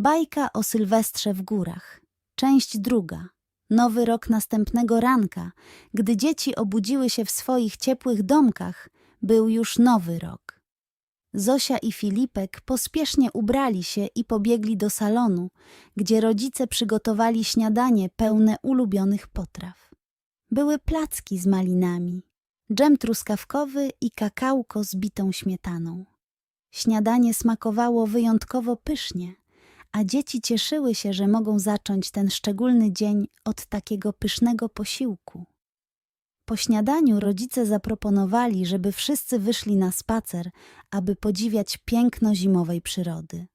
Bajka o Sylwestrze w górach. Część druga. Nowy rok następnego ranka, gdy dzieci obudziły się w swoich ciepłych domkach, był już nowy rok. Zosia i Filipek pospiesznie ubrali się i pobiegli do salonu, gdzie rodzice przygotowali śniadanie pełne ulubionych potraw. Były placki z malinami, dżem truskawkowy i kakałko z bitą śmietaną. Śniadanie smakowało wyjątkowo pysznie, a dzieci cieszyły się, że mogą zacząć ten szczególny dzień od takiego pysznego posiłku. Po śniadaniu rodzice zaproponowali, żeby wszyscy wyszli na spacer, aby podziwiać piękno zimowej przyrody.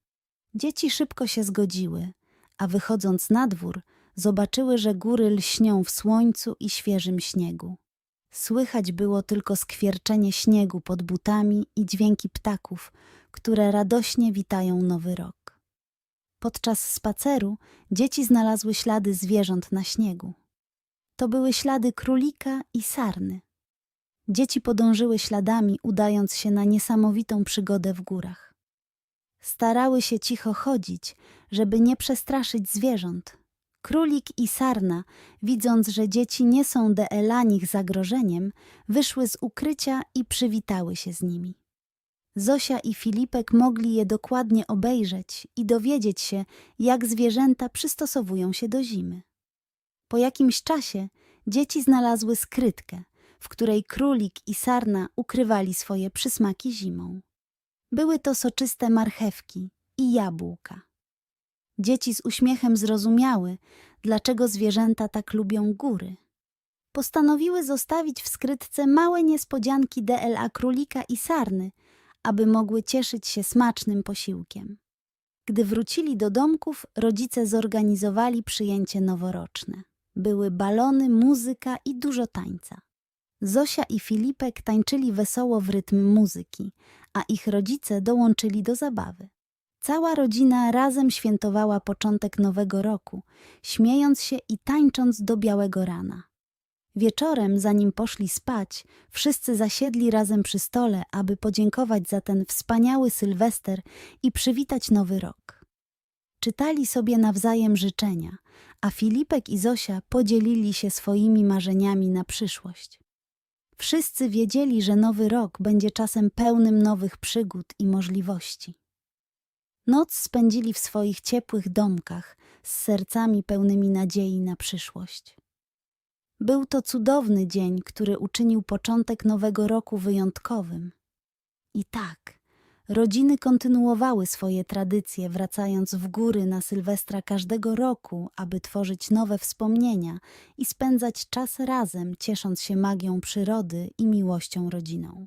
Dzieci szybko się zgodziły, a wychodząc na dwór, zobaczyły, że góry lśnią w słońcu i świeżym śniegu. Słychać było tylko skwierczenie śniegu pod butami i dźwięki ptaków, które radośnie witają nowy rok. Podczas spaceru dzieci znalazły ślady zwierząt na śniegu. To były ślady królika i sarny. Dzieci podążyły śladami, udając się na niesamowitą przygodę w górach. Starały się cicho chodzić, żeby nie przestraszyć zwierząt. Królik i sarna, widząc, że dzieci nie są dla nich zagrożeniem, wyszły z ukrycia i przywitały się z nimi. Zosia i Filipek mogli je dokładnie obejrzeć i dowiedzieć się, jak zwierzęta przystosowują się do zimy. Po jakimś czasie dzieci znalazły skrytkę, w której królik i sarna ukrywali swoje przysmaki zimą. Były to soczyste marchewki i jabłka. Dzieci z uśmiechem zrozumiały, dlaczego zwierzęta tak lubią góry. Postanowiły zostawić w skrytce małe niespodzianki DLA królika i sarny, aby mogły cieszyć się smacznym posiłkiem. Gdy wrócili do domków, rodzice zorganizowali przyjęcie noworoczne. Były balony, muzyka i dużo tańca. Zosia i Filipek tańczyli wesoło w rytm muzyki, a ich rodzice dołączyli do zabawy. Cała rodzina razem świętowała początek nowego roku, śmiejąc się i tańcząc do białego rana. Wieczorem, zanim poszli spać, wszyscy zasiedli razem przy stole, aby podziękować za ten wspaniały Sylwester i przywitać nowy rok. Czytali sobie nawzajem życzenia, a Filipek i Zosia podzielili się swoimi marzeniami na przyszłość. Wszyscy wiedzieli, że nowy rok będzie czasem pełnym nowych przygód i możliwości. Noc spędzili w swoich ciepłych domkach z sercami pełnymi nadziei na przyszłość. Był to cudowny dzień, który uczynił początek nowego roku wyjątkowym. I tak, rodziny kontynuowały swoje tradycje, wracając w góry na Sylwestra każdego roku, aby tworzyć nowe wspomnienia i spędzać czas razem, ciesząc się magią przyrody i miłością rodziną.